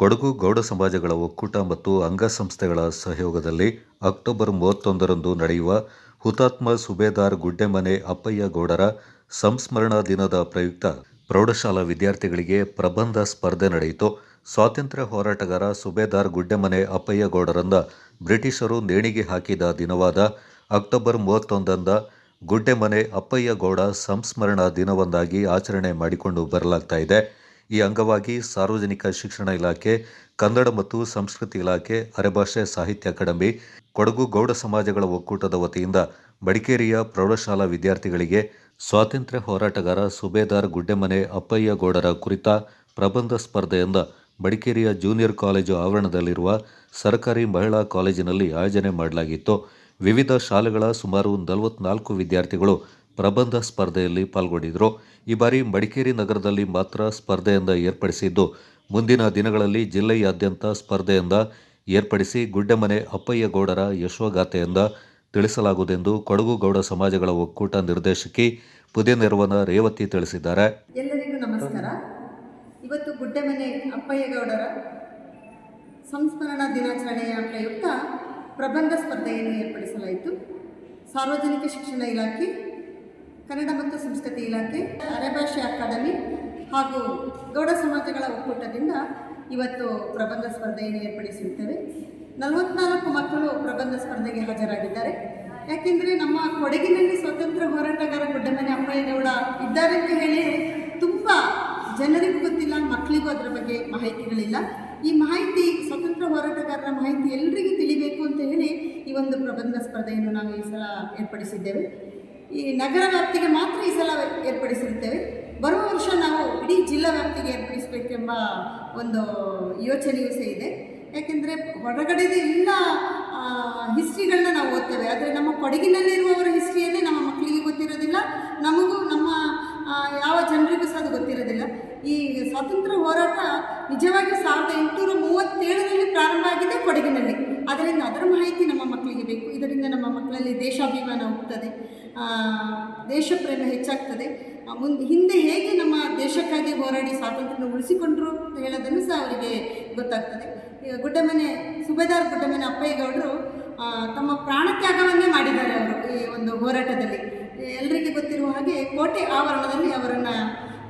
ಕೊಡಗು ಗೌಡ ಸಮಾಜಗಳ ಒಕ್ಕೂಟ ಮತ್ತು ಅಂಗಸಂಸ್ಥೆಗಳ ಸಹಯೋಗದಲ್ಲಿ ಅಕ್ಟೋಬರ್ ಮೂವತ್ತೊಂದರಂದು ನಡೆಯುವ ಹುತಾತ್ಮ ಸುಬೇದಾರ್ ಗುಡ್ಡೆಮನೆ ಅಪ್ಪಯ್ಯ ಗೌಡರ ಸಂಸ್ಮರಣಾ ದಿನದ ಪ್ರಯುಕ್ತ ಪ್ರೌಢಶಾಲಾ ವಿದ್ಯಾರ್ಥಿಗಳಿಗೆ ಪ್ರಬಂಧ ಸ್ಪರ್ಧೆ ನಡೆಯಿತು. ಸ್ವಾತಂತ್ರ್ಯ ಹೋರಾಟಗಾರ ಸುಬೇದಾರ್ ಗುಡ್ಡೆಮನೆ ಅಪ್ಪಯ್ಯ ಗೌಡರನ್ನ ಬ್ರಿಟಿಷರು ನೇಣಿಗೆ ಹಾಕಿದ ದಿನವಾದ ಅಕ್ಟೋಬರ್ ಮೂವತ್ತೊಂದರಂದ ಗುಡ್ಡೆಮನೆ ಅಪ್ಪಯ್ಯ ಗೌಡ ಸಂಸ್ಮರಣಾ ದಿನವೊಂದಾಗಿ ಆಚರಣೆ ಮಾಡಿಕೊಂಡು ಬರಲಾಗ್ತಾ ಈ ಅಂಗವಾಗಿ ಸಾರ್ವಜನಿಕ ಶಿಕ್ಷಣ ಇಲಾಖೆ, ಕನ್ನಡ ಮತ್ತು ಸಂಸ್ಕೃತಿ ಇಲಾಖೆ, ಅರೆಭಾಷೆ ಸಾಹಿತ್ಯ ಅಕಾಡೆಮಿ, ಕೊಡಗು ಗೌಡ ಸಮಾಜಗಳ ಒಕ್ಕೂಟದ ವತಿಯಿಂದ ಮಡಿಕೇರಿಯ ಪ್ರೌಢಶಾಲಾ ವಿದ್ಯಾರ್ಥಿಗಳಿಗೆ ಸ್ವಾತಂತ್ರ್ಯ ಹೋರಾಟಗಾರ ಸುಬೇದಾರ್ ಗುಡ್ಡೆಮನೆ ಅಪ್ಪಯ್ಯ ಗೌಡರ ಕುರಿತ ಪ್ರಬಂಧ ಸ್ಪರ್ಧೆಯಿಂದ ಮಡಿಕೇರಿಯ ಜೂನಿಯರ್ ಕಾಲೇಜು ಆವರಣದಲ್ಲಿರುವ ಸರ್ಕಾರಿ ಮಹಿಳಾ ಕಾಲೇಜಿನಲ್ಲಿ ಆಯೋಜನೆ ಮಾಡಲಾಗಿತ್ತು. ವಿವಿಧ ಶಾಲೆಗಳ ಸುಮಾರು ನಲವತ್ನಾಲ್ಕು ವಿದ್ಯಾರ್ಥಿಗಳು ಪ್ರಬಂಧ ಸ್ಪರ್ಧೆಯಲ್ಲಿ ಪಾಲ್ಗೊಂಡಿದ್ದರು ಈ ಬಾರಿ ಮಡಿಕೇರಿ ನಗರದಲ್ಲಿ ಮಾತ್ರ ಸ್ಪರ್ಧೆಯಿಂದ ಏರ್ಪಡಿಸಿದ್ದು. ಮುಂದಿನ ದಿನಗಳಲ್ಲಿ ಜಿಲ್ಲೆಯಾದ್ಯಂತ ಸ್ಪರ್ಧೆಯಿಂದ ಏರ್ಪಡಿಸಿ ಗುಡ್ಡೆಮನೆ ಅಪ್ಪಯ್ಯ ಗೌಡರ ಯಶೋಗಾಥೆಯಿಂದ ತಿಳಿಸಲಾಗುವುದೆಂದು ಕೊಡಗು ಗೌಡ ಸಮಾಜಗಳ ಒಕ್ಕೂಟ ನಿರ್ದೇಶಕಿ ಪುದಿನೆರವನ ರೇವತಿ ತಿಳಿಸಿದ್ದಾರೆ. ಎಲ್ಲರಿಗೂ ನಮಸ್ಕಾರ. ಇವತ್ತು ಗುಡ್ಡೆಮನೆ ಅಪ್ಪಯ್ಯಗೌಡರ ಸಂಸ್ಮರಣಾ ದಿನಾಚರಣೆಯ ಪ್ರಯುಕ್ತ ಪ್ರಬಂಧ ಸ್ಪರ್ಧೆಯನ್ನು ಏರ್ಪಡಿಸಲಾಯಿತು. ಸಾರ್ವಜನಿಕ ಶಿಕ್ಷಣ ಇಲಾಖೆ ಕನ್ನಡ ಮತ್ತು ಸಂಸ್ಕೃತಿ ಇಲಾಖೆ ಅರೆಭಾಷೆ ಅಕಾಡೆಮಿ ಹಾಗೂ ಗೌಡ ಸಮಾಜಗಳ ಒಕ್ಕೂಟದಿಂದ ಇವತ್ತು ಪ್ರಬಂಧ ಸ್ಪರ್ಧೆಯನ್ನು ಏರ್ಪಡಿಸಿರುತ್ತೇವೆ. ನಲವತ್ನಾಲ್ಕು ಮಕ್ಕಳು ಪ್ರಬಂಧ ಸ್ಪರ್ಧೆಗೆ ಹಾಜರಾಗಿದ್ದಾರೆ. ಯಾಕೆಂದರೆ ನಮ್ಮ ಕೊಡಗಿನಲ್ಲಿ ಸ್ವತಂತ್ರ ಹೋರಾಟಗಾರ ಗುಡ್ಡಮನೆ ಅಮ್ಮಯ್ಯನವಳ ಇದ್ದಾರೆ ಅಂತ ಹೇಳಿ ತುಂಬ ಜನರಿಗೂ ಗೊತ್ತಿಲ್ಲ, ಮಕ್ಕಳಿಗೂ ಅದರ ಬಗ್ಗೆ ಮಾಹಿತಿಗಳಿಲ್ಲ. ಈ ಮಾಹಿತಿ, ಸ್ವತಂತ್ರ ಹೋರಾಟಗಾರರ ಮಾಹಿತಿ ಎಲ್ಲರಿಗೂ ತಿಳಿಬೇಕು ಅಂತ ಹೇಳಿ ಈ ಒಂದು ಪ್ರಬಂಧ ಸ್ಪರ್ಧೆಯನ್ನು ನಾವು ಈ ಸಲ ಏರ್ಪಡಿಸಿದ್ದೇವೆ. ಈ ನಗರ ವ್ಯಾಪ್ತಿಗೆ ಮಾತ್ರ ಈ ಸಲ ಏರ್ಪಡಿಸಿರುತ್ತೇವೆ. ಬರುವ ವರ್ಷ ನಾವು ಇಡೀ ಜಿಲ್ಲಾ ವ್ಯಾಪ್ತಿಗೆ ಏರ್ಪಡಿಸಬೇಕೆಂಬ ಒಂದು ಯೋಚನೆಯೂ ಸಹ ಇದೆ. ಯಾಕೆಂದರೆ ಹೊರಗಡೆದ ಎಲ್ಲ ಹಿಸ್ಟ್ರಿಗಳನ್ನ ನಾವು ಓದ್ತೇವೆ. ಆದರೆ ನಮ್ಮ ಕೊಡಗಿನಲ್ಲಿರುವವರ ಹಿಸ್ಟ್ರಿಯನ್ನೇ ನಮ್ಮ ಮಕ್ಕಳಿಗೆ ಗೊತ್ತಿರೋದಿಲ್ಲ. ನಮಗೂ ನಮ್ಮ ಯಾವ ಜನರಿಗೂ ಸಹ ಅದು ಗೊತ್ತಿರೋದಿಲ್ಲ. ಈ ಸ್ವಾತಂತ್ರ್ಯ ಹೋರಾಟ ನಿಜವಾಗಿ ಸಾವಿರದ ಎಂಟುನೂರ ಮೂವತ್ತೇಳರಲ್ಲಿ ಪ್ರಾರಂಭ ಆಗಿದೆ ಕೊಡಗಿನಲ್ಲಿ. ಅದರಿಂದ ಅದರ ಮಾಹಿತಿ ನಮ್ಮ ಮಕ್ಕಳಿಗೆ ಬೇಕು. ಇದರಿಂದ ನಮ್ಮ ಮಕ್ಕಳಲ್ಲಿ ದೇಶಾಭಿಮಾನ ಹೋಗ್ತದೆ ಆ, ದೇಶ ಪ್ರೇಮ ಹೆಚ್ಚಾಗ್ತದೆ ಮುಂದೆ ಹಿಂದೆ ಹೇಗೆ ನಮ್ಮ ದೇಶಕ್ಕಾಗಿ ಹೋರಾಡಿ ಸ್ವಾತಂತ್ರ್ಯ ಉಳಿಸಿಕೊಂಡ್ರು ಅಂತ ಹೇಳೋದನ್ನು ಸಹ ಅವರಿಗೆ ಗೊತ್ತಾಗ್ತದೆ. ಗುಡ್ಡಮನೆ ಸುಬೇದಾರ್ ಗುಡ್ಡಮನೆ ಅಪ್ಪಯ್ಯಗೌಡರು ತಮ್ಮ ಪ್ರಾಣತ್ಯಾಗವನ್ನೇ ಮಾಡಿದ್ದಾರೆ ಅವರು ಈ ಒಂದು ಹೋರಾಟದಲ್ಲಿ. ಎಲ್ಲರಿಗೆ ಗೊತ್ತಿರುವ ಹಾಗೆ ಕೋಟೆ ಆವರಣದಲ್ಲಿ ಅವರನ್ನು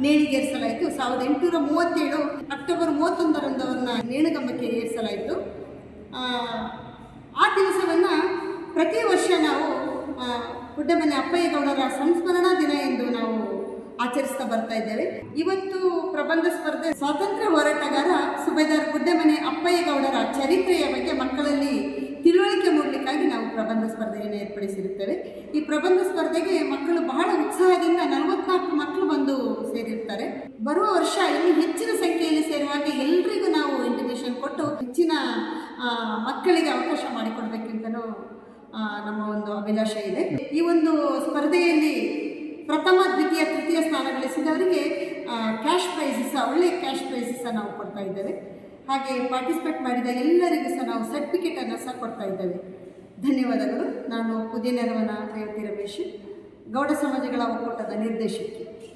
ನೇಣಿಗೇರಿಸಲಾಯಿತು. ಸಾವಿರದ ಎಂಟುನೂರ ಮೂವತ್ತೇಳು ಅಕ್ಟೋಬರ್ ಮೂವತ್ತೊಂದರಂದು ಅವರನ್ನು ನೇಣುಗಂಬಕ್ಕೆ ಏರಿಸಲಾಯಿತು. ಆ, ದಿವಸವನ್ನು ಪ್ರತಿ ವರ್ಷ ನಾವು ಗುಡ್ಡಮನೆ ಅಪ್ಪಯ್ಯಗೌಡರ ಸಂಸ್ಮರಣಾ ದಿನ ಎಂದು ನಾವು ಆಚರಿಸ್ತಾ ಬರ್ತಾ ಇದ್ದೇವೆ. ಇವತ್ತು ಪ್ರಬಂಧ ಸ್ಪರ್ಧೆ ಸ್ವಾತಂತ್ರ್ಯ ಹೋರಾಟಗಾರ ಸುಬೇದಾರ್ ಗುಡ್ಡಮನೆ ಅಪ್ಪಯ್ಯಗೌಡರ ಚರಿತ್ರೆಯ ಬಗ್ಗೆ ಮಕ್ಕಳಲ್ಲಿ ತಿಳುವಳಿಕೆ ಮೂಡಲಿಕ್ಕಾಗಿ ನಾವು ಪ್ರಬಂಧ ಸ್ಪರ್ಧೆಯನ್ನು ಏರ್ಪಡಿಸಿರುತ್ತೇವೆ. ಈ ಪ್ರಬಂಧ ಸ್ಪರ್ಧೆಗೆ ಮಕ್ಕಳು ಬಹಳ ಉತ್ಸಾಹದಿಂದ ನಲವತ್ನಾಲ್ಕು ಮಕ್ಕಳು ಬಂದು ಸೇರಿರ್ತಾರೆ ಬರುವ ವರ್ಷ ಇನ್ನು ಹೆಚ್ಚಿನ ಸಂಖ್ಯೆಯಲ್ಲಿ ಸೇರುವಾಗ ಎಲ್ರಿಗೂ ನಾವು ಇಂಟಿಮೇಷನ್ ಕೊಟ್ಟು ಹೆಚ್ಚಿನ ಮಕ್ಕಳಿಗೆ ಅವಕಾಶ ಮಾಡಿಕೊಡ್ಬೇಕೆಂತಲೂ ನಮ್ಮ ಒಂದು ಅಭಿಲಾಷೆ ಇದೆ. ಈ ಒಂದು ಸ್ಪರ್ಧೆಯಲ್ಲಿ ಪ್ರಥಮ, ದ್ವಿತೀಯ, ತೃತೀಯ ಸ್ಥಾನ ಗಳಿಸಿದವರಿಗೆ ಕ್ಯಾಶ್ ಪ್ರೈಸಸ್ ಒಳ್ಳೆಯ ಕ್ಯಾಶ್ ಪ್ರೈಸಸ್ ನಾವು ಕೊಡ್ತಾ ಇದ್ದೇವೆ. ಹಾಗೆ ಪಾರ್ಟಿಸಿಪೇಟ್ ಮಾಡಿದ ಎಲ್ಲರಿಗೂ ಸಹ ನಾವು ಸರ್ಟಿಫಿಕೇಟನ್ನು ಸಹ ಕೊಡ್ತಾ ಇದ್ದೇವೆ. ಧನ್ಯವಾದಗಳು. ನಾನು ಪುದಿನೆರವನ ರಮೇಶ್ ಗೌಡ ಸಮಾಜಗಳ ಒಕ್ಕೂಟದ ನಿರ್ದೇಶಕಿ.